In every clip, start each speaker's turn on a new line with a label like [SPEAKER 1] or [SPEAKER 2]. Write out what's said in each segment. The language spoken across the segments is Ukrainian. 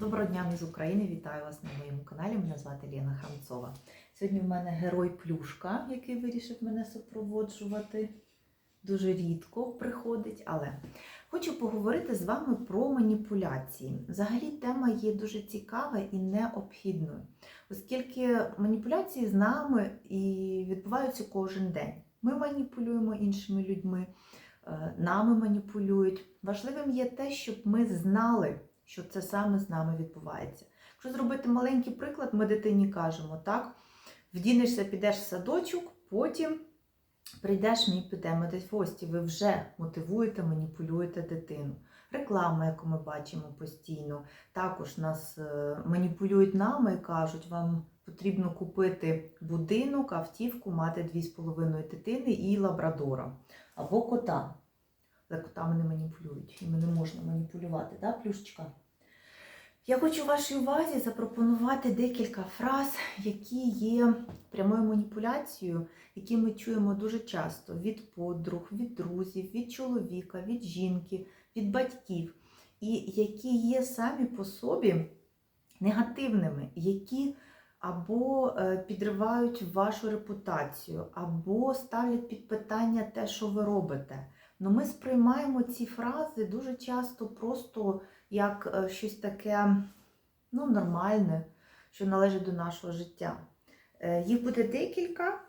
[SPEAKER 1] Доброго дня, ми з України. Вітаю вас на моєму каналі. Мене звати Лена Храмцова. Сьогодні в мене герой Плюшка, який вирішив мене супроводжувати. Дуже рідко приходить, але хочу поговорити з вами про маніпуляції. Взагалі, тема є дуже цікава і необхідною, оскільки маніпуляції з нами і відбуваються кожен день. Ми маніпулюємо іншими людьми, е, нами маніпулюють. Важливим є те, щоб ми знали, що це саме з нами відбувається. Якщо зробити маленький приклад, ми дитині кажемо, так, вдінешся, підеш в садочок, потім прийдеш, ми підемо десь в гості. Ви вже мотивуєте, маніпулюєте дитину. Реклама, яку ми бачимо постійно, також нас е, маніпулюють нами і кажуть, вам потрібно купити будинок, автівку, мати 2,5 дитини і лабрадора або кота. Але котами не маніпулюють, іми не можна маніпулювати, да, плюшечка? Я хочу вашій увазі запропонувати декілька фраз, які є прямою маніпуляцією, які ми чуємо дуже часто від подруг, від друзів, від чоловіка, від жінки, від батьків, і які є самі по собі негативними, які або е, підривають вашу репутацію, або ставлять під питання те, що ви робите. Но ми сприймаємо ці фрази дуже часто просто як е, щось таке ну, нормальне, що належить до нашого життя. Е, Їх буде декілька,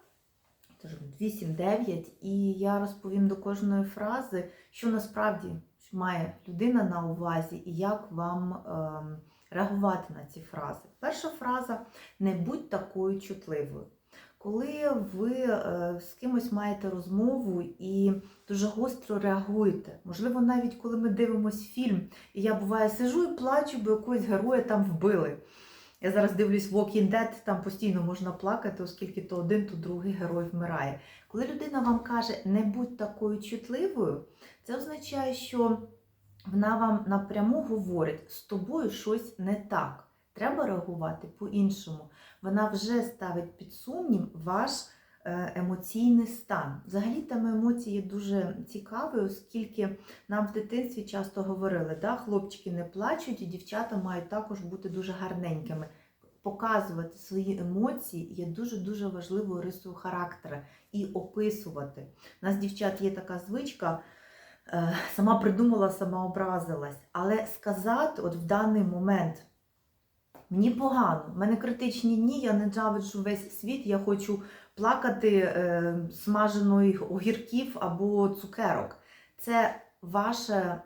[SPEAKER 1] тож 8-9, і я розповім до кожної фрази, що насправді має людина на увазі і як вам ем, реагувати на ці фрази. Перша фраза не будь такою чутливою. Коли ви е, з кимось маєте розмову і дуже гостро реагуєте, можливо, навіть коли ми дивимося фільм, і я буває сижу і плачу, бо якогось героя там вбили. Я зараз дивлюсь Walking Dead, там постійно можна плакати, оскільки то один, то другий герой вмирає. Коли людина вам каже, не будь такою чутливою, це означає, що вона вам напряму говорить, з тобою щось не так. Треба реагувати по-іншому. Вона вже ставить під сумнів ваш е, емоційний стан. Взагалі тема емоції є дуже цікавою, оскільки нам в дитинстві часто говорили, да, хлопчики не плачуть, і дівчата мають також бути дуже гарненькими. Показувати свої емоції є дуже-дуже важливою рисою характера і описувати. У нас, дівчат, є така звичка. е, Сама придумала, сама образилась. Але сказати, от в даний момент, Мені погано, в мене критичні дні, я ненавиджу весь світ, я хочу плакати е, смажених огірків або цукерок. Це ваша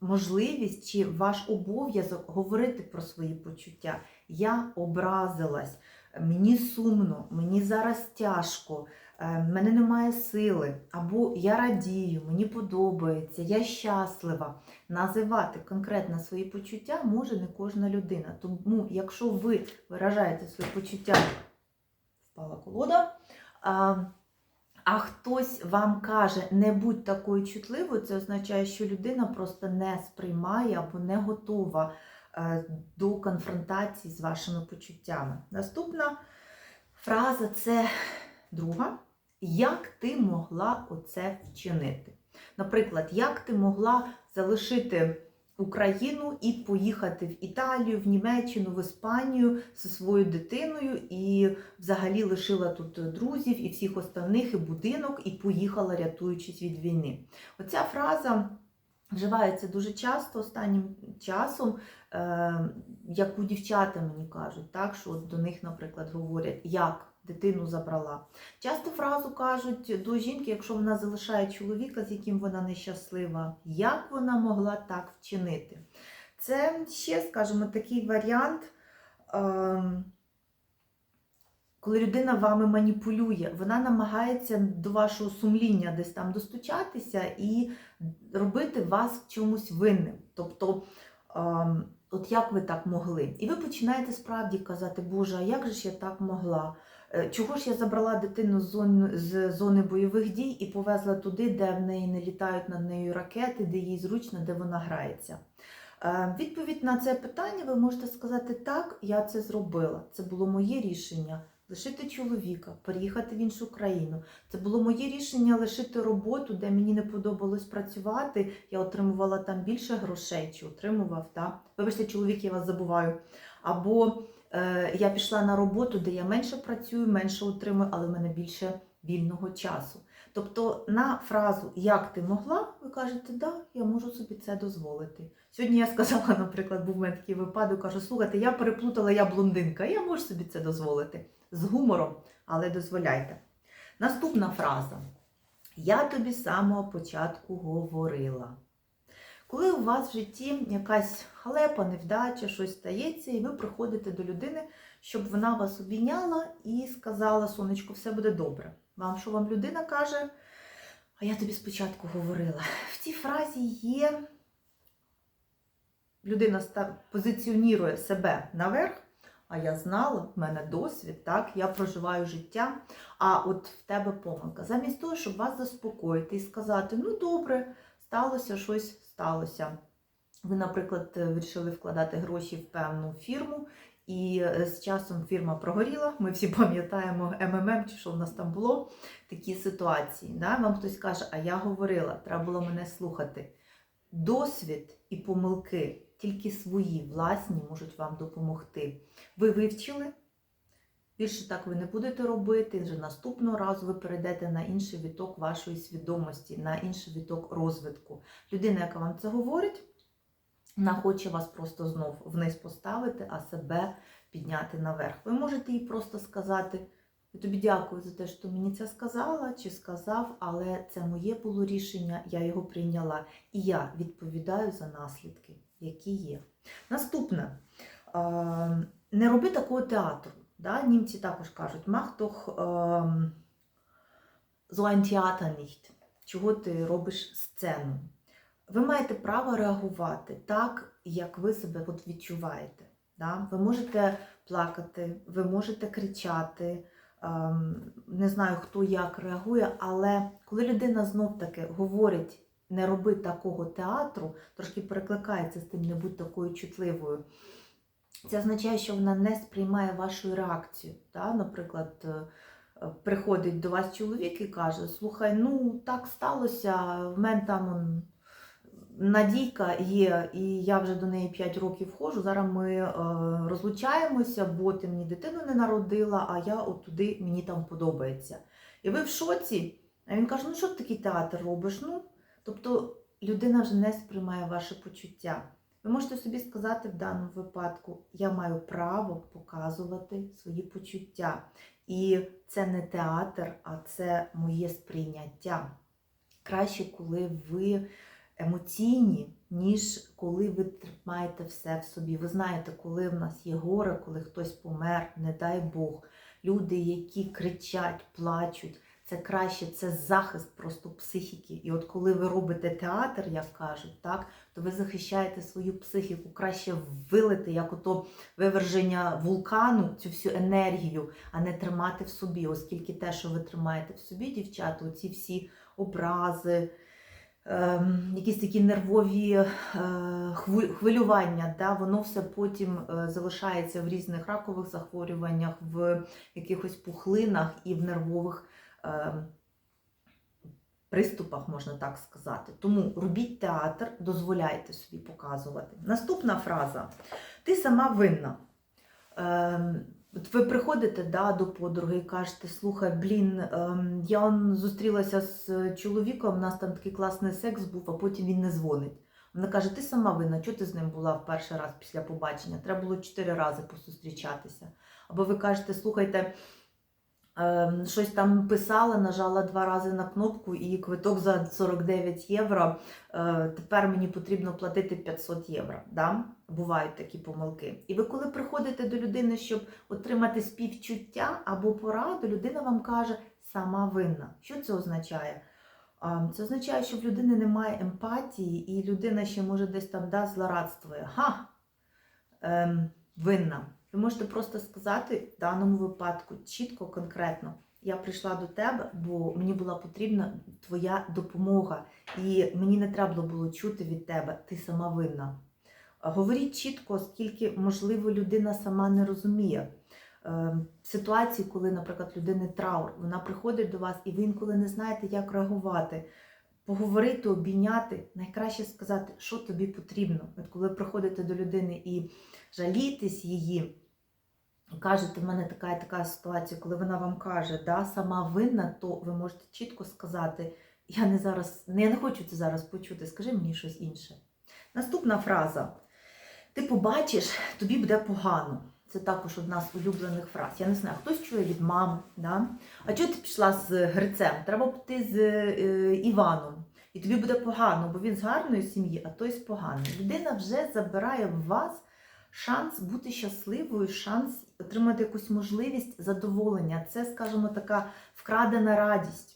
[SPEAKER 1] можливість чи ваш обов'язок говорити про свої почуття. Я образилась, мені сумно, мені зараз тяжко, мене немає сили, або я радію, мені подобається, я щаслива. Називати конкретно свої почуття може не кожна людина. Тому, якщо ви виражаєте свої почуття, впала колода. А, а хтось вам каже, не будь такою чутливою, це означає, що людина просто не сприймає або не готова е, до конфронтації з вашими почуттями. Наступна фраза це друга. Як ти могла оце вчинити? Наприклад, як ти могла залишити Україну і поїхати в Італію, в Німеччину, в Іспанію зі своєю дитиною, і взагалі лишила тут друзів і всіх остальних, і будинок, і поїхала, рятуючись від війни. Оця фраза вживається дуже часто останнім часом, е, яку дівчата мені кажуть, так, що до них, наприклад, говорять, як дитину забрала. Часто фразу кажуть до жінки, якщо вона залишає чоловіка, з яким вона нещаслива, як вона могла так вчинити. Це ще, скажімо, такий варіант, ем, коли людина вами маніпулює, вона намагається до вашого сумління десь там достучатися і робити вас в чомусь винним. Тобто, ем, от як ви так могли? І ви починаєте справді казати, Боже, а як же ж я так могла? Е, Чого ж я забрала дитину з зони, з зони бойових дій і повезла туди, де в неї не літають над нею ракети, де їй зручно, де вона грається? Е, Відповідь на це питання ви можете сказати так, я це зробила. Це було моє рішення. лишити чоловіка, переїхати в іншу країну. Це було моє рішення лишити роботу, де мені не подобалось працювати. Я отримувала там більше грошей, чи отримував, так? Вибачте, чоловік, я вас забуваю. Або я пішла на роботу, де я менше працюю, менше отримую, але в мене більше вільного часу. Тобто на фразу Як ти могла, ви кажете, да, я можу собі це дозволити. Сьогодні я сказала, наприклад, був у мене такий випадок, кажу, слухайте, я переплутала, я блондинка, я можу собі це дозволити. З гумором, але дозволяйте. Наступна фраза. Я тобі з самого початку говорила. Коли у вас в житті якась халепа, невдача, щось стається, і ви приходите до людини, щоб вона вас обійняла і сказала, сонечко, все буде добре. Вам що вам людина каже? А я тобі спочатку говорила. В цій фразі є людина позиціонує себе наверх, а я знала, в мене досвід, так, я проживаю життя, а от в тебе помилка. Замість того, щоб вас заспокоїти і сказати, ну добре, сталося щось, сталося. Ви, наприклад, вирішили вкладати гроші в певну фірму, і е, з часом фірма прогоріла. Ми всі пам'ятаємо МММ, чи що в нас там було, такі ситуації. Да? Вам хтось каже, а я говорила, треба було мене слухати. Досвід і помилки тільки свої, власні, можуть вам допомогти. Ви вивчили, більше так ви не будете робити, вже наступного разу ви перейдете на інший віток вашої свідомості, на інший віток розвитку. Людина, яка вам це говорить, вона хоче вас просто знов вниз поставити, а себе підняти наверх. Ви можете їй просто сказати: я тобі дякую за те, що мені це сказала чи сказав, але це моє було рішення, я його прийняла. І я відповідаю за наслідки, які є. Наступне. Не роби такого театру. Да? Німці також кажуть, mach doch ähm, so. Чого ти робиш сцену? Ви маєте право реагувати так, як ви себе відчуваєте. Да? Ви можете плакати, ви можете кричати. ем, Не знаю, хто як реагує, але коли людина знов таки говорить не роби такого театру, трошки перекликається з тим, не будь такою чутливою. Це означає, що вона не сприймає вашу реакцію. Да? Наприклад, е, е, приходить до вас чоловік і каже: Слухай, ну так сталося, в мене там он, надійка є, і я вже до неї 5 років ходжу. Зараз ми е, розлучаємося, бо ти мені дитину не народила, а я от туди мені там подобається. І ви в шоці. А він каже: ну що ти такий театр робиш? Ну, тобто людина вже не сприймає ваше почуття. Ви можете собі сказати в даному випадку, я маю право показувати свої почуття. І це не театр, а це моє сприйняття. Краще, коли ви емоційні, ніж коли ви тримаєте все в собі. Ви знаєте, коли в нас є горе, коли хтось помер, не дай Бог. Люди, які кричать, плачуть, це краще, це захист просто психіки. І от коли ви робите театр, як кажуть, так, то ви захищаєте свою психіку, краще вилити, як ото виверження вулкану, цю всю енергію, а не тримати в собі, оскільки те, що ви тримаєте в собі, дівчата, оці всі образи, ем, якісь такі нервові е, хвилювання, да, воно все потім е, залишається в різних ракових захворюваннях, в якихось пухлинах і в нервових приступах, можна так сказати. Тому робіть театр, дозволяйте собі показувати. Наступна фраза: ти сама винна. От ви приходите да, до подруги і кажете, слухай, блін, ем, я зустрілася з чоловіком, у нас там такий класний секс був, а потім він не дзвонить. Вона каже, ти сама винна, чого ти з ним була в перший раз після побачення? Треба було чотири рази посустрічатися. Або ви кажете, слухайте, щось там писала, нажала два рази на кнопку і квиток за 49 євро. Е, тепер мені потрібно платити 500 євро. Да? Бувають такі помилки. І ви, коли приходите до людини, щоб отримати співчуття або пораду, людина вам каже сама винна. Що це означає? Це означає, що в людини немає емпатії, і людина ще може десь там да, злорадствує. Ха! Ем, винна. Ви можете просто сказати в даному випадку чітко, конкретно. Я прийшла до тебе, бо мені була потрібна твоя допомога, і мені не треба було чути від тебе, ти сама винна. Говоріть чітко, оскільки, можливо, людина сама не розуміє. е, ситуації, коли, наприклад, людини траур, вона приходить до вас, і ви інколи не знаєте, як реагувати. Поговорити, обійняти, найкраще сказати, що тобі потрібно. От коли приходите до людини і жалітесь її, кажете, в мене така і така ситуація, коли вона вам каже, да, сама винна, то ви можете чітко сказати, я не зараз, не, я не хочу це зараз почути, скажи мені щось інше. Наступна фраза. Ти побачиш, тобі буде погано. Це також одна з улюблених фраз. Я не знаю, хтось чує від мами. Да? А чого ти пішла з Грицем? Треба піти з е, Іваном. І тобі буде погано, бо він з гарної сім'ї, а той з поганої. Людина вже забирає в вас шанс бути щасливою, шанс отримати якусь можливість задоволення. Це, скажімо, така вкрадена радість.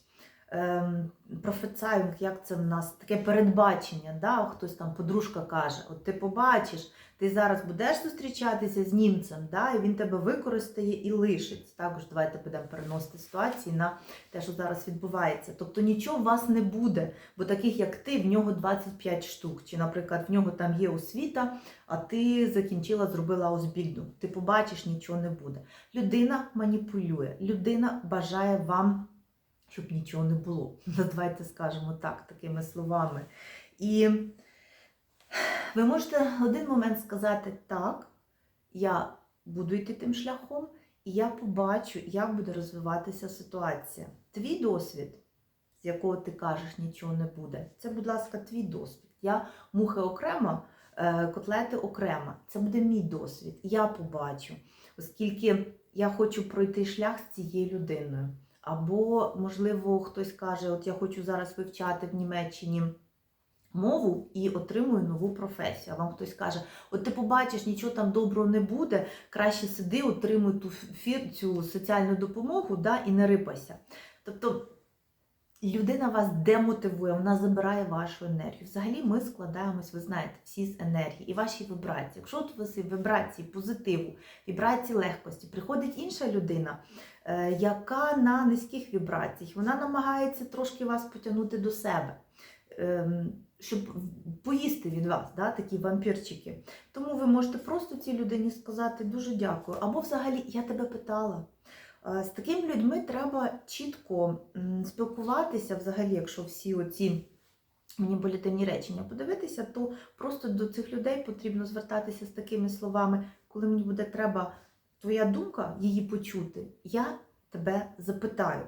[SPEAKER 1] Ем, як це в нас таке передбачення. Да? Хтось там подружка каже: От ти побачиш, ти зараз будеш зустрічатися з німцем, да? і він тебе використає і лишить. Також давайте будемо переносити ситуації на те, що зараз відбувається. Тобто нічого у вас не буде, бо таких як ти, в нього 25 штук. Чи, наприклад, в нього там є освіта, а ти закінчила, зробила озбільду. Ти побачиш, нічого не буде. Людина маніпулює, людина бажає вам щоб нічого не було. Ну, Давайте скажемо так, такими словами. І ви можете в один момент сказати, так, я буду йти тим шляхом, і я побачу, як буде розвиватися ситуація. Твій досвід, з якого ти кажеш, нічого не буде, це, будь ласка, твій досвід. Я мухи окремо, е, котлети окремо. Це буде мій досвід. Я побачу, оскільки я хочу пройти шлях з цією людиною. Або, можливо, хтось каже, от я хочу зараз вивчати в Німеччині мову і отримую нову професію. А вам хтось каже, от ти побачиш, нічого там доброго не буде, краще сиди, отримуй ту цю соціальну допомогу да, і не рипайся. Тобто людина вас демотивує, вона забирає вашу енергію. Взагалі ми складаємось, ви знаєте, всі з енергії і ваші вібрації. Якщо от у вас вібрації позитиву, вібрації легкості, приходить інша людина, е, яка на низьких вібраціях, вона намагається трошки вас потягнути до себе. ем, Щоб поїсти від вас, да, такі вампірчики. Тому ви можете просто цій людині сказати дуже дякую. Або взагалі я тебе питала. Е, З такими людьми треба чітко спілкуватися, взагалі, якщо всі оці маніпулятивні речення подивитися, то просто до цих людей потрібно звертатися з такими словами, коли мені буде треба твоя думка її почути, я тебе запитаю.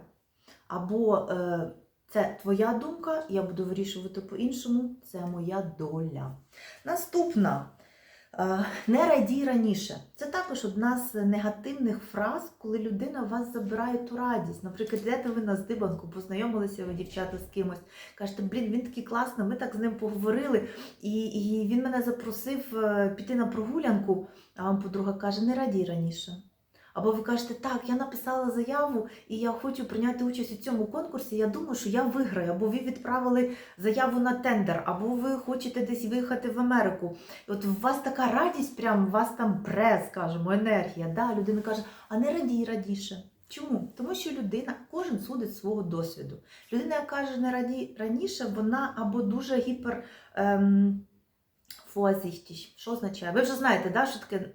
[SPEAKER 1] Або е, це твоя думка, я буду вирішувати по-іншому, це моя доля. Наступна. Е, Не радій раніше. Це також одна з негативних фраз, коли людина вас забирає ту радість. Наприклад, йдете ви на здибанку, познайомилися ви, дівчата, з кимось. Кажете, блін, він такий класний, ми так з ним поговорили, і, і він мене запросив е, піти на прогулянку, а вам подруга каже, не радій раніше. Або ви кажете, так, я написала заяву і я хочу прийняти участь у цьому конкурсі. Я думаю, що я виграю. Або ви відправили заяву на тендер, або ви хочете десь виїхати в Америку. І от у вас така радість, прям у вас там пре, скажімо, енергія. Да? Людина каже, а не радій радіше. Чому? Тому що людина, кожен судить свого досвіду. Людина, яка каже, не радій раніше, вона або дуже гіпер. Ем, Vorsichtig. Що означає? Ви вже знаєте, да, що таке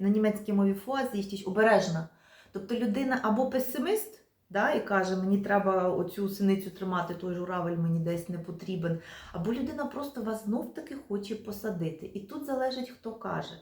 [SPEAKER 1] на німецькій мові vorsichtig, обережна. Тобто людина або песиміст, да, і каже, мені треба оцю синицю тримати, той журавель мені десь не потрібен. Або людина просто вас знов-таки хоче посадити. І тут залежить, хто каже.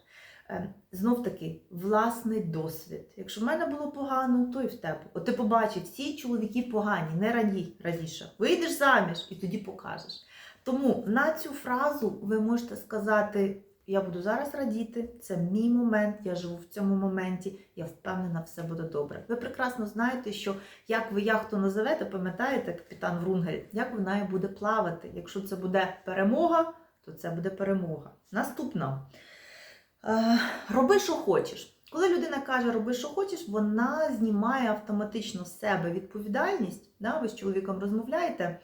[SPEAKER 1] Е, Знов-таки, власний досвід. Якщо в мене було погано, то і в тебе. От ти побачив, всі чоловіки погані, не радій радіше. Вийдеш заміж і тоді покажеш. Тому на цю фразу ви можете сказати: я буду зараз радіти, це мій момент, я живу в цьому моменті, я впевнена, все буде добре. Ви прекрасно знаєте, що як ви яхту називете, пам'ятаєте, капітан Врунгель, як вона буде плавати. Якщо це буде перемога, то це буде перемога. Наступна. Е, роби, що хочеш. Коли людина каже, роби, що хочеш, вона знімає автоматично з себе відповідальність. Да? Ви з чоловіком розмовляєте.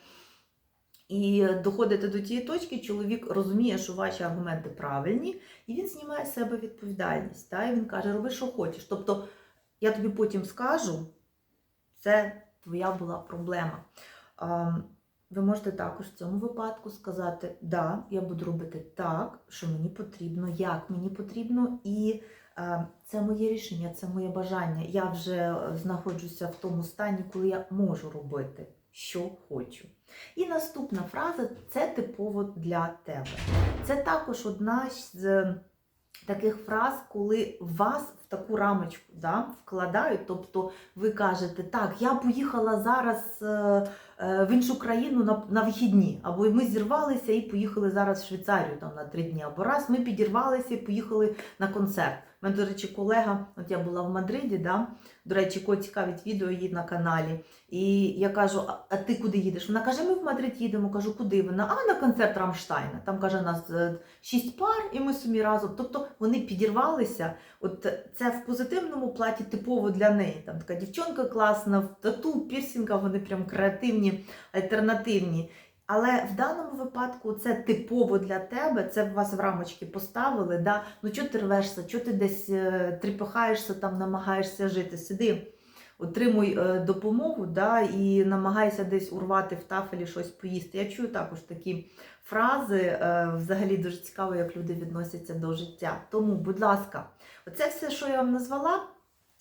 [SPEAKER 1] І доходите до тієї точки, чоловік розуміє, що ваші аргументи правильні, і він знімає з себе відповідальність. Та? І він каже, роби, що хочеш. Тобто, я тобі потім скажу, це твоя була проблема. Ви можете також в цьому випадку сказати, да, я буду робити так, що мені потрібно, як мені потрібно, і Е, Це моє рішення, це моє бажання. Я вже е, знаходжуся в тому стані, коли я можу робити, що хочу. І наступна фраза це типово для тебе. Це також одна з таких фраз, коли вас в таку рамочку да, вкладають. Тобто ви кажете, так, я поїхала зараз е, в іншу країну на, на вихідні, або ми зірвалися і поїхали зараз в Швейцарію там, на три дні, або раз ми підірвалися і поїхали на концерт. У мене, до речі, колега, от я була в Мадриді, да? до речі, кого цікавить відео її на каналі. І я кажу: а, ти куди їдеш? Вона каже: ми в Мадрид їдемо. Кажу, куди вона? А на концерт Рамштайна. Там каже, нас е, шість пар, і ми самі разом. Тобто вони підірвалися. От це в позитивному платі типово для неї. Там така дівчонка класна, в тату, пірсінга, вони прям креативні, альтернативні. Але в даному випадку це типово для тебе, це вас в рамочки поставили. Да? Ну чого ти рвешся, чого ти десь е, тріпихаєшся, там намагаєшся жити? Сиди, отримуй е, допомогу да? і намагайся десь урвати в тафелі щось поїсти. Я чую також такі фрази. е, Взагалі дуже цікаво, як люди відносяться до життя. Тому, будь ласка, оце все, що я вам назвала.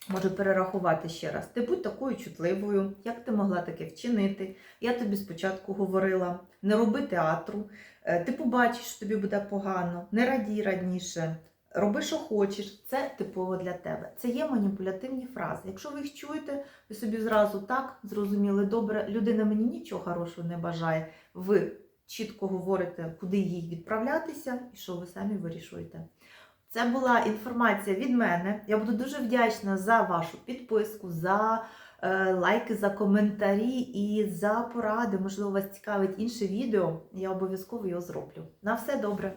[SPEAKER 1] Можу перерахувати ще раз. Ти будь такою чутливою, як ти могла таке вчинити. Я тобі спочатку говорила: не роби театру, Е, ти побачиш, що тобі буде погано, не радій радніше, роби, що хочеш. Це типово для тебе. Це є маніпулятивні фрази. Якщо ви їх чуєте, ви собі зразу так зрозуміли, добре, людина мені нічого хорошого не бажає. Ви чітко говорите, куди їй відправлятися, і що ви самі вирішуєте. Це була інформація від мене. Я буду дуже вдячна за вашу підписку, за е, лайки, за коментарі і за поради. Можливо, вас цікавить інше відео. Я обов'язково його зроблю. На все добре!